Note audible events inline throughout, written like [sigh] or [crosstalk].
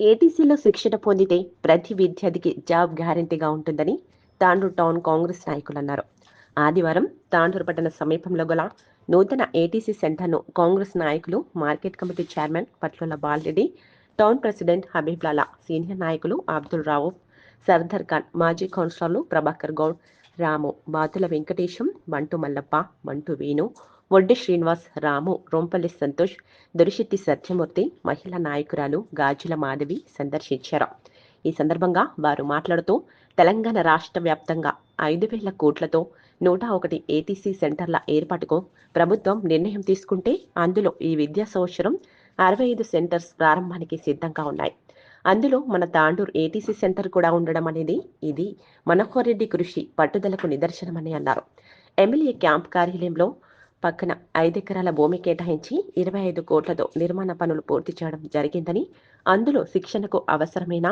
ఏటీసీలో శిక్షణ పొందితే ప్రతి విద్యార్థికి జాబ్ గ్యారంటీగా ఉంటుందని తాండూరు టౌన్ కాంగ్రెస్ నాయకులు అన్నారు. ఆదివారం తాండూరు పట్టణ సమీపంలో గల నూతన ఏటీసీ సెంటర్ను కాంగ్రెస్ నాయకులు మార్కెట్ కమిటీ చైర్మన్ పట్ల Balareddy town president Habiblala senior నాయకులు అబ్దుల్ రావు సర్దార్ ఖాన్ మాజీ కౌన్సిలర్లు ప్రభాకర్ గౌడ్ రాము బాతుల వెంకటేశం మంటు మల్లప్ప మంటు వేణు వడ్డి శ్రీనివాస్ రాము రొంపల్లి సంతోష్ దొరిశెట్టి సత్యమూర్తి మహిళా నాయకురాలు గాజుల మాధవి సందర్శించారు. ఈ సందర్భంగా వారు మాట్లాడుతూ తెలంగాణ రాష్ట్ర వ్యాప్తంగా ఐదు వేల కోట్లతో నూట ఒకటి ఏటీసీ సెంటర్ల ఏర్పాటుకు ప్రభుత్వం నిర్ణయం తీసుకుంటే అందులో ఈ విద్యా సంవత్సరం అరవై ఐదు సెంటర్స్ ప్రారంభానికి సిద్ధంగా ఉన్నాయి. అందులో మన తాండూర్ ఏటీసీ సెంటర్ కూడా ఉండడం అనేది ఇది మనోహర్ రెడ్డి కృషి పట్టుదలకు నిదర్శనమని అన్నారు. ఎమ్మెల్యే క్యాంప్ కార్యాలయంలో పక్కన ఐదెకరాల భూమి కేటాయించి ఇరవై ఐదు కోట్లతో నిర్మాణ పనులు పూర్తి చేయడం జరిగిందని అందులో శిక్షణకు అవసరమైన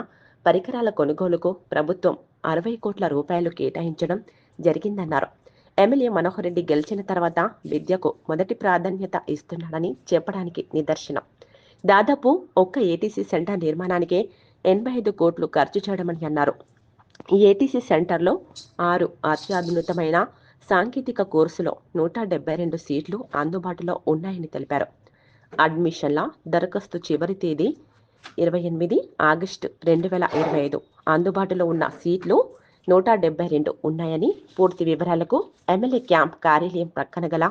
పరికరాల కొనుగోలుకు ప్రభుత్వం అరవై కోట్ల రూపాయలు కేటాయించడం జరిగిందన్నారు. ఎమ్మెల్యే మనోహర్ రెడ్డి గెలిచిన తర్వాత విద్యకు మొదటి ప్రాధాన్యత ఇస్తున్నాడని చెప్పడానికి నిదర్శనం. దాదాపు ఒక్క ఏటీసీ సెంటర్ నిర్మాణానికే ఎనభై ఐదు కోట్లు ఖర్చు చేయడమని అన్నారు. ఈ ఏటీసీ సెంటర్లో ఆరు అత్యాధునితమైన సాంకేతిక కోర్సులో నూట డెబ్బై రెండు సీట్లు అందుబాటులో ఉన్నాయని తెలిపారు. అడ్మిషన్ల దరఖాస్తు చివరి తేదీ ఇరవై ఎనిమిది ఆగస్టు రెండు వేల ఇరవై ఐదు. అందుబాటులో ఉన్న సీట్లు నూట డెబ్బై రెండు ఉన్నాయని పూర్తి వివరాలకు ఎమ్మెల్యే క్యాంప్ కార్యాలయం ప్రక్కన గల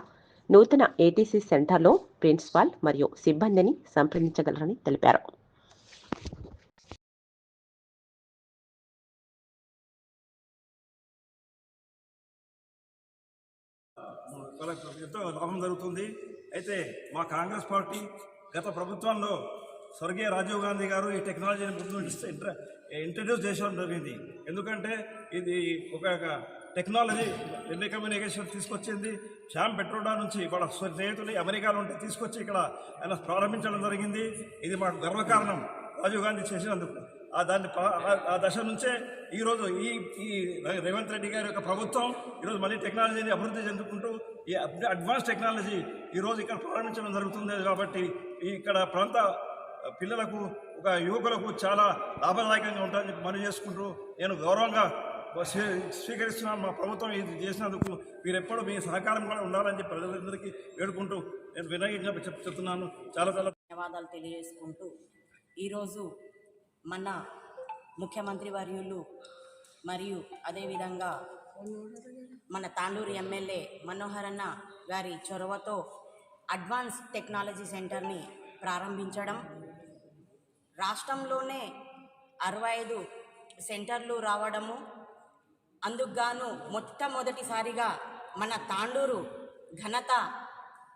నూతన ఏటీసీ సెంటర్లో ప్రిన్సిపాల్ మరియు సిబ్బందిని సంప్రదించగలరని తెలిపారు. వాళ్ళకు ఎంతో లాభం జరుగుతుంది. అయితే మా కాంగ్రెస్ పార్టీ గత ప్రభుత్వంలో స్వర్గీయ రాజీవ్ గాంధీ గారు ఈ టెక్నాలజీని ముందు ఇంట్ర- ఇంట్రడ్యూస్ చేయడం జరిగింది. ఎందుకంటే ఇది ఒక టెక్నాలజీ టెలికమ్యూనికేషన్ తీసుకొచ్చింది. శ్యామ్ పెట్రోడా నుంచి వాళ్ళ స్నేహితులు అమెరికాలో ఉంటే తీసుకొచ్చి ఇక్కడ ఆయన ప్రారంభించడం జరిగింది. ఇది మాకు గర్వకారణం. రాజీవ్ గాంధీ చేసినందుకు. ఆ దాన్ని ఆ- ఆ దశ నుంచే ఈరోజు ఈ ఈ రేవంత్ రెడ్డి గారి యొక్క ప్రభుత్వం ఈరోజు మళ్ళీ టెక్నాలజీని అభివృద్ధి చెందుకుంటూ ఈ అడ్వాన్స్ టెక్నాలజీ ఈరోజు ఇక్కడ ప్రారంభించడం జరుగుతుంది కాబట్టి ఇక్కడ ప్రాంత పిల్లలకు ఒక యువకులకు చాలా లాభదాయకంగా ఉంటుందని మనం చేసుకుంటూ నేను గౌరవంగా స్వీ- స్వీకరిస్తున్నాను. మా ప్రభుత్వం ఇది చేసినందుకు మీరు ఎప్పుడు మీ సహకారం కూడా ఉండాలని చెప్పి ప్రజలందరికీ వేడుకుంటూ నేను వినయంగా చెప్తున్నాను. చాలా చాలా ధన్యవాదాలు తెలియజేసుకుంటూ ఈరోజు మన ముఖ్యమంత్రి వర్యులు మరియు అదేవిధంగా మన తాండూరు ఎమ్మెల్యే మనోహర్ అన్న గారి చొరవతో అడ్వాన్స్ టెక్నాలజీ సెంటర్ని ప్రారంభించడం. రాష్ట్రంలోనే అరవై ఐదు సెంటర్లు రావడము. అందుకుగాను మొట్టమొదటిసారిగా మన తాండూరు ఘనత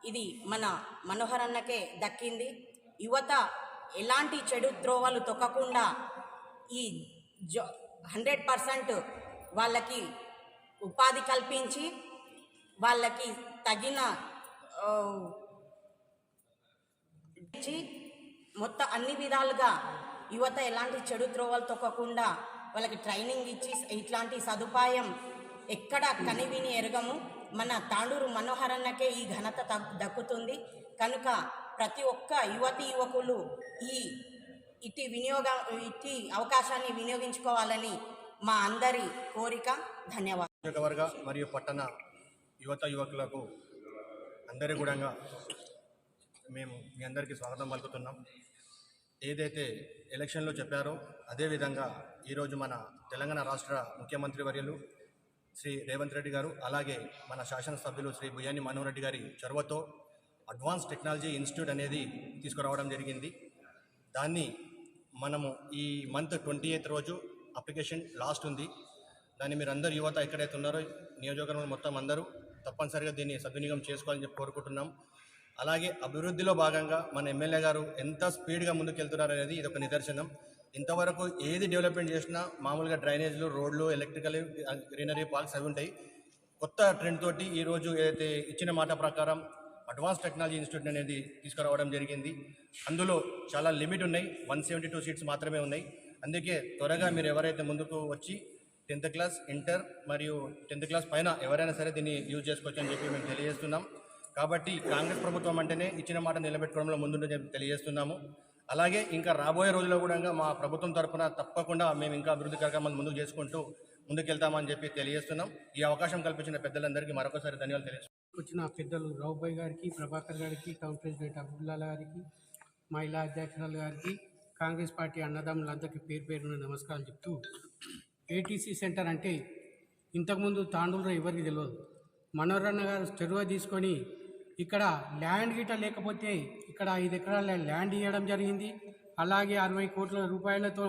ఇది మన మనోహర్ అన్నకే దక్కింది. యువత ఎలాంటి చెడు ద్రోవలు తొక్కకుండా ఈ జో హండ్రెడ్ పర్సెంట్ వాళ్ళకి ఉపాధి కల్పించి వాళ్ళకి తగిన మొత్తం అన్ని విధాలుగా యువత ఎలాంటి చెడు త్రోవలు తొక్కకుండా వాళ్ళకి ట్రైనింగ్ ఇచ్చి ఇట్లాంటి సదుపాయం ఎక్కడ కనివిని ఎరగము. మన తాండూరు మనోహరన్నకే ఈ ఘనత దక్కుతుంది. కనుక ప్రతి ఒక్క యువతి యువకులు ఈ ఇటు వినియోగ ఇటు అవకాశాన్ని వినియోగించుకోవాలని మా అందరి కోరిక. ధన్యవాదాలు. నియోజకవర్గ మరియు పట్టణ యువత యువకులకు అందరి కూడా మేము మీ అందరికీ స్వాగతం పలుకుతున్నాం. ఏదైతే ఎలక్షన్లో చెప్పారో అదేవిధంగా ఈరోజు మన తెలంగాణ రాష్ట్ర ముఖ్యమంత్రి వర్యులు శ్రీ రేవంత్ రెడ్డి గారు అలాగే మన శాసనసభ్యులు శ్రీ బుయ్యాని మనోహర్ రెడ్డి గారి చొరవతో అడ్వాన్స్ టెక్నాలజీ ఇన్స్టిట్యూట్ అనేది తీసుకురావడం జరిగింది. దాన్ని మనము ఈ మంత్ ట్వంటీ ఎయిత్ రోజు అప్లికేషన్ లాస్ట్ ఉంది. దాన్ని మీరు అందరు యువత ఎక్కడైతే ఉన్నారో నియోజకవర్గం మొత్తం అందరూ తప్పనిసరిగా దీన్ని సద్వినియోగం చేసుకోవాలని చెప్పి కోరుకుంటున్నాం. అలాగే అభివృద్ధిలో భాగంగా మన ఎమ్మెల్యే గారు ఎంత స్పీడ్గా ముందుకెళ్తున్నారు అనేది ఇది ఒక నిదర్శనం. ఇంతవరకు ఏది డెవలప్మెంట్ చేసినా మామూలుగా డ్రైనేజ్లు రోడ్లు ఎలక్ట్రికల్ గ్రీనరీ పార్క్స్ అవి ఉంటాయి. కొత్త ట్రెండ్ తోటి ఈరోజు ఏదైతే ఇచ్చిన మాట ప్రకారం అడ్వాన్స్ టెక్నాలజీ ఇన్స్టిట్యూట్ అనేది తీసుకురావడం జరిగింది. అందులో చాలా లిమిట్ ఉన్నాయి. వన్ సెవెంటీ టూ సీట్స్ మాత్రమే ఉన్నాయి. అందుకే త్వరగా మీరు ఎవరైతే ముందుకు వచ్చి టెన్త్ క్లాస్ ఇంటర్ మరియు టెన్త్ క్లాస్ పైన ఎవరైనా సరే దీన్ని యూజ్ చేసుకోవచ్చు అని చెప్పి మేము తెలియజేస్తున్నాం. కాబట్టి కాంగ్రెస్ ప్రభుత్వం అంటేనే ఇచ్చిన మాట నిలబెట్టుకోవడంలో ముందుంటుందని చెప్పి తెలియజేస్తున్నాము. అలాగే ఇంకా రాబోయే రోజుల్లో కూడా మా ప్రభుత్వం తరఫున తప్పకుండా మేము ఇంకా అభివృద్ధి కార్యక్రమాలు ముందుకు చేసుకుంటూ ముందుకెళ్తామని చెప్పి తెలియజేస్తున్నాం. ఈ అవకాశం కల్పించిన పెద్దలందరికీ మరొకసారి ధన్యవాదాలు తెలియజేస్తున్నాం. వచ్చిన పెద్దలు రావుబాయ్ గారికి ప్రభాకర్ గారికి టౌన్ ప్రెసిడెంట్ అబ్దుల్లా గారికి మహిళా అధ్యక్షురాలు గారికి కాంగ్రెస్ పార్టీ అన్నదమ్ములందరికీ పేరు పేరున నమస్కారాలు చెప్తూ ఏటీసీ సెంటర్ అంటే ఇంతకుముందు తాండూరులో ఎవరికి తెలియదు మనోరన్న గారు చెరువ తీసుకొని ఇక్కడ ల్యాండ్ గిట లేకపోతే ఇక్కడ ఐదు ఎకరాల ల్యాండ్ ఇవ్వడం జరిగింది. అలాగే అరవై కోట్ల రూపాయలతో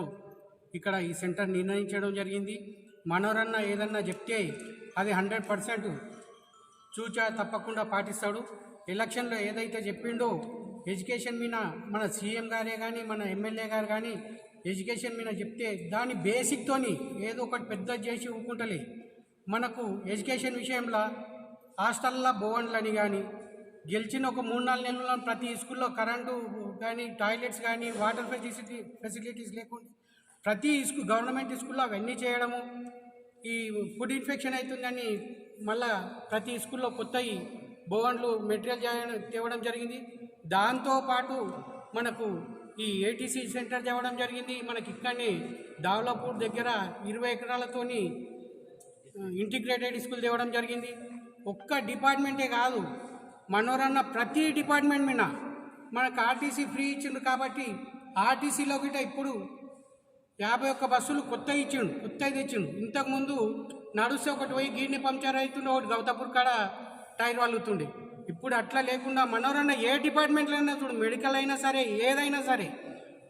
ఇక్కడ ఈ సెంటర్ నిర్ణయించడం జరిగింది. మనోరన్న ఏదన్నా చెప్తే అది హండ్రెడ్ పర్సెంట్ చూచా తప్పకుండా పాటిస్తాడు. ఎలక్షన్లో ఏదైతే చెప్పిండో ఎడ్యుకేషన్ మీద మన సీఎం గారే కానీ మన ఎమ్మెల్యే గారు కానీ ఎడ్యుకేషన్ మీద చెప్తే దాని బేసిక్తోని ఏదో ఒకటి పెద్ద చేసి ఊకుంటలే మనకు ఎడ్యుకేషన్ విషయంలో హాస్టల్లో భవన్లని కానీ గెలిచిన ఒక మూడు నాలుగు నెలల్లో ప్రతి స్కూల్లో కరెంటు కానీ టాయిలెట్స్ కానీ వాటర్ ఫెసిలిటీ ఫెసిలిటీస్ లేకుండా ప్రతి స్కూల్ గవర్నమెంట్ స్కూల్లో అవన్నీ చేయడము ఈ ఫుడ్ ఇన్ఫెక్షన్ అవుతుందని మళ్ళా ప్రతి స్కూల్లో కొత్త భవన్లు మెటీరియల్ తేవడం జరిగింది. దాంతోపాటు మనకు ఈ ఏటీసీ సెంటర్ తేవడం జరిగింది. మనకి ఇక్కడనే దావలాపూర్ దగ్గర ఇరవై ఎకరాలతోని ఇంటిగ్రేటెడ్ స్కూల్ తేవడం జరిగింది. ఒక్క డిపార్ట్మెంటే కాదు మనోరన్న ప్రతి డిపార్ట్మెంట్ మీద మనకు ఆర్టీసీ ఫ్రీ ఇచ్చిండు కాబట్టి ఆర్టీసీలో గిట ఇప్పుడు యాభై ఒక్క బస్సులు కొత్త ఇచ్చిండు కొత్త తెచ్చిండు. ఇంతకుముందు నడుస్తే ఒకటి పోయి గీడిని పంక్చర్ అవుతుండే ఒకటి గౌతపూర్ కాడ టైర్ వాలుతుండే ఇప్పుడు అట్లా లేకుండా మనోరన్న ఏ డిపార్ట్మెంట్లో అయినా చూడు మెడికల్ అయినా సరే ఏదైనా సరే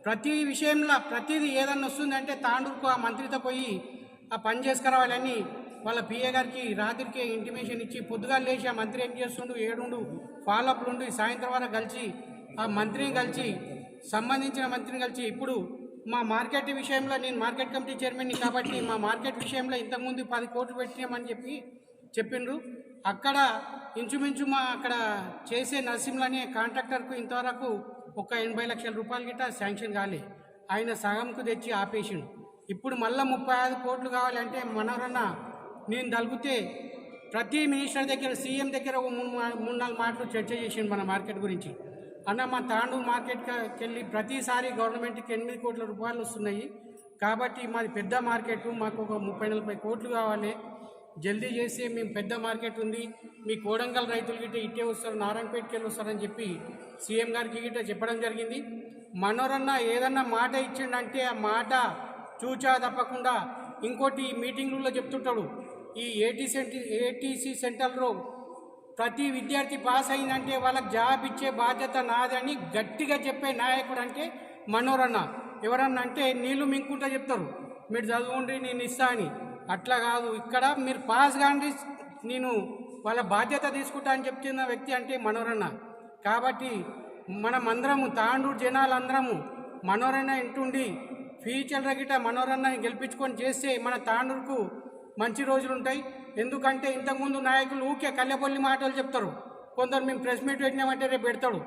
ప్రతి విషయంలో ప్రతిదీ ఏదన్నా వస్తుందంటే తాండూరుకు ఆ మంత్రితో పోయి ఆ పని చేసుకురావాలని వాళ్ళ పిఏ గారికి రాత్రికి ఇంటిమేషన్ ఇచ్చి పొద్దుగా లేచి ఆ మంత్రి ఏం చేస్తుండు ఏడుండు ఫాలోఅప్లు ఉండి సాయంత్రం వరకు కలిసి ఆ మంత్రిని కలిసి సంబంధించిన మంత్రిని కలిసి ఇప్పుడు మా మార్కెట్ విషయంలో నేను మార్కెట్ కమిటీ చైర్మన్ని కాబట్టి మా మార్కెట్ విషయంలో ఇంతకుముందు పది కోట్లు పెట్టినామని చెప్పి చెప్పిండ్రు. అక్కడ ఇంచుమించు మా అక్కడ చేసే నరసింహులు అనే కాంట్రాక్టర్కు ఇంతవరకు ఒక ఎనభై లక్షల రూపాయలు గిట్ట శాంక్షన్ కాలే. ఆయన సగంకు తెచ్చి ఆపేసిండు. ఇప్పుడు మళ్ళీ ముప్పై ఐదు కోట్లు కావాలంటే మనోరన్న నేను తలిగితే ప్రతి మినిస్టర్ దగ్గర సీఎం దగ్గర ఒక మూడు మూడు నాలుగు మాటలు చర్చ చేసిండు మన మార్కెట్ గురించి. అన్న మా తాండూరు మార్కెట్కి వెళ్ళి ప్రతిసారి గవర్నమెంట్కి ఎనిమిది కోట్ల రూపాయలు వస్తున్నాయి. కాబట్టి మాది పెద్ద మార్కెట్ మాకు ఒక ముప్పై నలభై కోట్లు కావాలి. జల్దీ చేసి మేము పెద్ద మార్కెట్ ఉంది మీ కోడంగల్ రైతులు గిట్ట ఇట్టే వస్తారు నారాయణపేటకి వెళ్ళి వస్తారని చెప్పి సీఎం గారికి గిట్ట చెప్పడం జరిగింది. మనోరన్న ఏదన్నా మాట ఇచ్చిండంటే ఆ మాట చూచా తప్పకుండా ఇంకోటి ఈ మీటింగ్లలో చెప్తుంటాడు. ఈ ఏటీ సెంటర్ ఏటీసీ సెంటర్లో ప్రతి విద్యార్థి పాస్ అయిందంటే వాళ్ళకి జాబ్ ఇచ్చే బాధ్యత నాదని గట్టిగా చెప్పే నాయకుడు అంటే మనోరన్న. ఎవరన్నా అంటే నీళ్ళు మింకుంటా చెప్తారు. మీరు చదువుండ్రి నేను ఇస్తా అని. అట్లా కాదు. ఇక్కడ మీరు పాస్ కాండి నేను వాళ్ళ బాధ్యత తీసుకుంటా అని చెప్తున్న వ్యక్తి అంటే మనోరణ కాబట్టి మనం అందరము తాండూరు జనాలందరము మనోరణ ఇంటుండి ఫ్యూచర్ గిట మనోరన్నని గెలిపించుకొని చేస్తే మన తాండూరుకు మంచి రోజులు ఉంటాయి. ఎందుకంటే ఇంతకుముందు నాయకులు ఊకే కళ్ళెపల్లి మాటలు చెప్తారు. కొందరు మేము ప్రెస్ మీట్ పెట్టినామంటే రేపు పెడతాడు.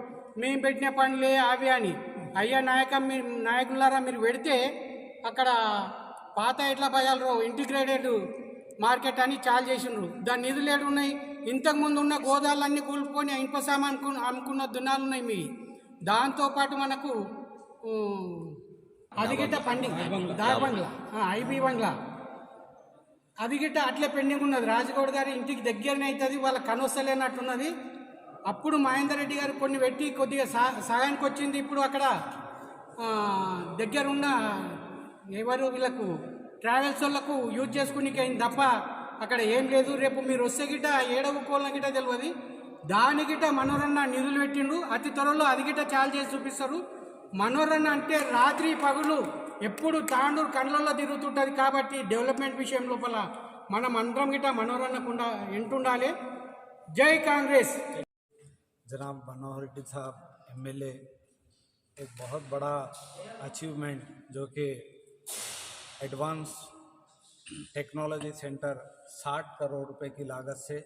మేము పెట్టిన పనులే అవి అని. అయ్యా నాయక మీ నాయకులారా మీరు పెడితే అక్కడ పాత ఎట్లా భయాలు ఇంటిగ్రేటెడ్ మార్కెట్ అని చాలు చేసిండ్రు. దాని నిధులు ఏడు ఉన్నాయి? ఇంతకుముందు ఉన్న గోదాలన్నీ కూలుకొని ఇనుప సామాన్ అనుకున్న అమ్ముకున్న దున్నాలు ఉన్నాయి మీ. దాంతోపాటు మనకు అదిగిట్ట అది గిట్ట దాబంగ్లా ఐబీ బంగ్లా అదిగిట్ట అట్లే పెండింగ్ ఉన్నది. రాజగౌడ్ గారి ఇంటికి దగ్గరనే అవుతుంది వాళ్ళ కనొస్తలేనట్టున్నది. అప్పుడు మహేందర్ రెడ్డి గారు కొన్ని పెట్టి కొద్దిగా సా సహాయానికి వచ్చింది. ఇప్పుడు అక్కడ దగ్గరున్న దగ్గర ఉన్న ఎవరు వీళ్ళకు ట్రావెల్స్ వాళ్ళకు యూజ్ చేసుకుని అయింది తప్ప అక్కడ ఏం లేదు రేపు మీరు వస్తే గిట్ట ఏడవ కోళ్ళ గిట్ట తెలియదు దాని గిట్ట మనోరన్న నిధులు పెట్టిండు అతి త్వరలో అది గిట్ట చాలు చేసి చూపిస్తారు మనోరన్న అంటే రాత్రి పగులు ఎప్పుడు తాండూరు కళ్ళల్లో తిరుగుతుంటుంది కాబట్టి డెవలప్మెంట్ విషయం లోపల మనం అందరం గిట్ట మనోరన్నకుండా ఎంటుండాలి జై కాంగ్రెస్ जनाब मनोहर रेड्डी साहब एमएलए एक बहुत बड़ा अचीवमेंट जो कि एडवांस टेक्नोलॉजी सेंटर 60 करोड़ रुपए की लागत से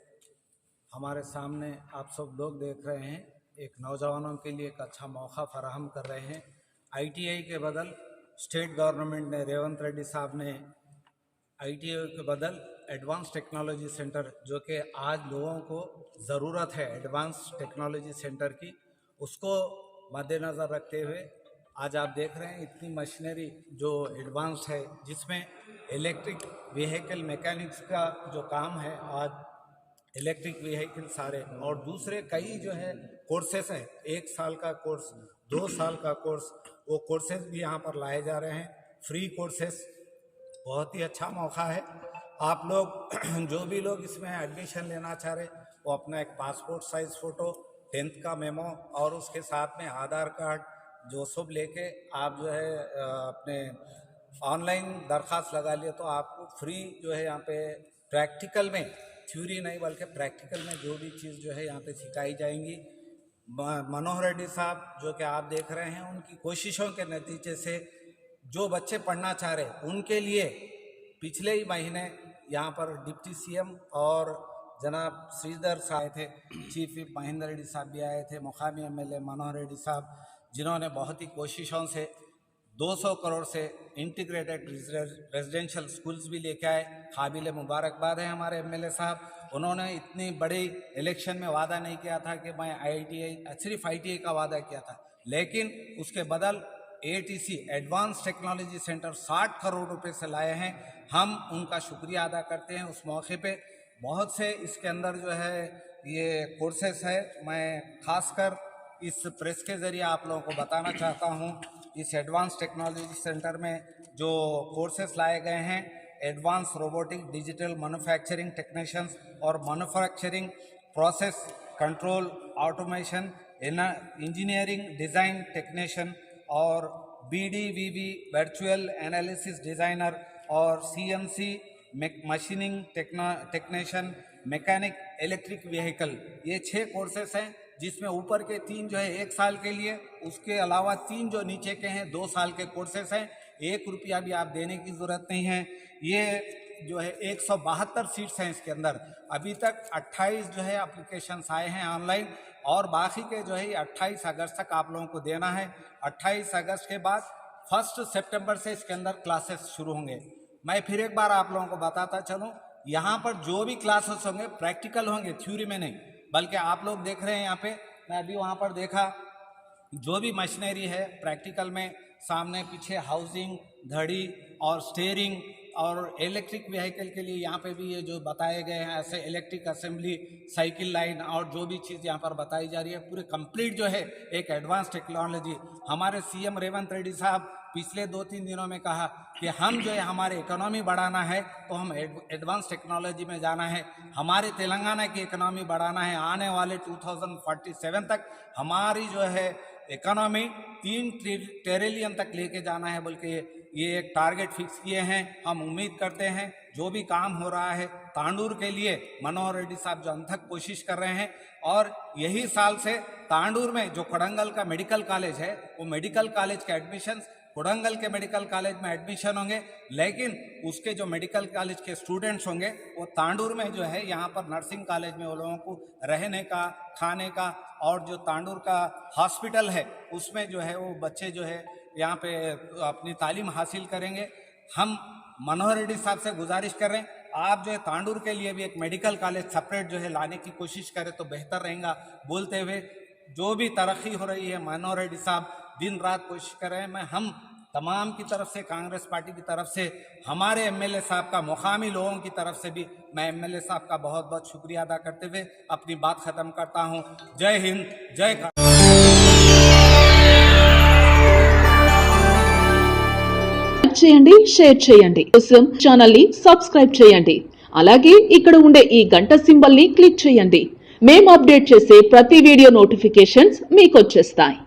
हमारे सामने आप सब लोग देख रहे हैं। एक नौजवानों के लिए एक अच्छा मौका फराहम कर रहे हैं। आईटीआई के बदल स्टेट गवर्नमेंट ने रेवंत रेड्डी साहब ने आईटीआई के बदल एडवांस टेक्नोलॉजी सेंटर जो कि आज लोगों को ज़रूरत है एडवांस टेक्नोलॉजी सेंटर की, उसको मद्देनज़र रखते हुए आज आप देख रहे हैं इतनी मशीनरी जो एडवांस है, जिसमें इलेक्ट्रिक व्हीकल मैकेनिक्स का जो काम है, आज इलेक्ट्रिक व्हीकल सारे और दूसरे कई जो है कोर्सेस हैं। एक साल का कोर्स दो साल का कोर्स वो कोर्सेज भी यहाँ पर लाए जा रहे हैं। फ्री कोर्सेस बहुत ही अच्छा मौका है। आप लोग, [clears throat] जो भी लोग इसमें एडमिशन लेना चाह रहे वो अपना एक पासपोर्ट साइज़ फ़ोटो टेंथ का मेमो और उसके साथ में आधार कार्ड जो सब लेके आप जो है अपने ऑनलाइन दरख्वास्त लगा लिए तो आपको फ्री जो है यहाँ पे प्रैक्टिकल में, थ्योरी नहीं बल्कि प्रैक्टिकल में जो भी चीज़ जो है यहाँ पे सिखाई जाएँगी। मनोहर रेड्डी साहब जो कि आप देख रहे हैं, उनकी कोशिशों के नतीजे से जो बच्चे पढ़ना चाह रहे उनके लिए पिछले ही महीने यहाँ पर डिप्टी सीएम और जनाब श्रीधर साहब थे, चीफ विप महेंद्र रेड्डी साहब भी आए थे, मुकामी एमएलए मनोहर रेड्डी साहब जिन्होंने बहुत ही कोशिशों से 200 करोड़ से इंटीग्रेटेड रेजिडेंशियल स्कूल्स भी लेके आए। काबिल मुबारकबाद है हमारे एमएलए साहब। उन्होंने इतनी बड़ी इलेक्शन में वादा नहीं किया था कि मैं आईटीआई सिर्फ़ आईटीआई का वादा किया था। लेकिन उसके बदल ATC advance technology centre 60 crore रुपए से लाए हैं। हम उनका शुक्रिया अदा करते हैं उस मौके पे। बहुत से इसके अंदर जो है ये कोर्सेस है। मैं खासकर इस प्रेस के ज़रिए आप लोगों को बताना चाहता हूँ, इस एडवांस टेक्नोलॉजी सेंटर में जो कोर्सेस लाए गए हैं advance robotic digital manufacturing technicians और manufacturing process control automation engineering design technician और B D V V virtual analysis designer और C N C machining technician mechanic electric vehicle ये छः कोर्सेस हैं। जिसमें ऊपर के तीन जो है एक साल के लिए, उसके अलावा तीन जो नीचे के हैं, दो साल के कोर्सेस हैं। एक रुपया भी आप देने की ज़रूरत नहीं है। ये जो है एक सौ बहत्तर सीट्स हैं इसके अंदर। अभी तक 28 जो है अप्लीकेशंस आए हैं ऑनलाइन और बाकी के जो है ये 28 अगस्त तक आप लोगों को देना है। 28 अगस्त के बाद फ़र्स्ट सितंबर से इसके अंदर क्लासेस शुरू होंगे। मैं फिर एक बार आप लोगों को बताता चलूँ, यहाँ पर जो भी क्लासेस होंगे प्रैक्टिकल होंगे थ्योरी में नहीं। बल्कि आप लोग देख रहे हैं यहाँ पे, मैं अभी वहाँ पर देखा, जो भी मशीनरी है प्रैक्टिकल में, सामने पीछे हाउसिंग घड़ी और स्टेयरिंग और इलेक्ट्रिक व्हीकल के लिए यहाँ पे भी ये जो बताए गए हैं, ऐसे इलेक्ट्रिक असेंबली साइकिल लाइन और जो भी चीज़ यहाँ पर बताई जा रही है, पूरे कंप्लीट जो है, एक एडवांस टेक्नोलॉजी हमारे सीएम रेवंत रेड्डी साहब पिछले दो तीन दिनों में कहा कि हम जो है हमारे इकोनॉमी बढ़ाना है तो हम एडवांस टेक्नोलॉजी में जाना है। हमारे तेलंगाना की इकोनॉमी बढ़ाना है। आने वाले 2047 तक हमारी जो है इकोनॉमी तीन ट्रिलियन तक लेके जाना है बोल के ये एक टारगेट फिक्स किए हैं। हम उम्मीद करते हैं, जो भी काम हो रहा है तांडूर के लिए मनोहर रेड्डी साहब जो अंथक कोशिश कर रहे हैं, और यही साल से तांडूर में जो कड़ंगल का मेडिकल कॉलेज है, वो मेडिकल कॉलेज के एडमिशन्स कोडंगल के मेडिकल कॉलेज में एडमिशन होंगे, लेकिन उसके जो मेडिकल कॉलेज के स्टूडेंट्स होंगे, वो तांडूर में जो है, यहाँ पर नर्सिंग कॉलेज में वो लोगों को रहने का, खाने का, और जो तांडूर का हॉस्पिटल है, उसमें जो है वो बच्चे जो है, यहाँ पे अपनी तालीम हासिल करेंगे। हम मनोहर रेड्डी साहब से गुजारिश कर रहे हैं, आप जो है तांडूर के लिए भी एक मेडिकल कॉलेज सेपरेट जो है लाने की कोशिश करें तो बेहतर रहेगा, बोलते हुए जो भी तरक्की हो रही है मनोहर रेड्डी साहब दिन रात कोशिश कर रहे हैं मैं हम तमाम की तरफ से कांग्रेस पार्टी की तरफ से हमारे एमएलए साहब का मुकामी लोगों की तरफ से भी मैं एमएलए साहब का बहुत बहुत शुक्रिया अदा करते हुए अपनी बात खत्म करता हूँ जय हिंद जय का లైక్ చేయండి షేర్ చేయండి కోసం ఛానల్ ని సబ్స్క్రైబ్ చేయండి అలాగే ఇక్కడ ఉండే ఈ గంట సింబల్ ని క్లిక్ చేయండి మేము అప్డేట్ చేసే ప్రతి వీడియో నోటిఫికేషన్స్ మీకు వచ్చేస్తాయి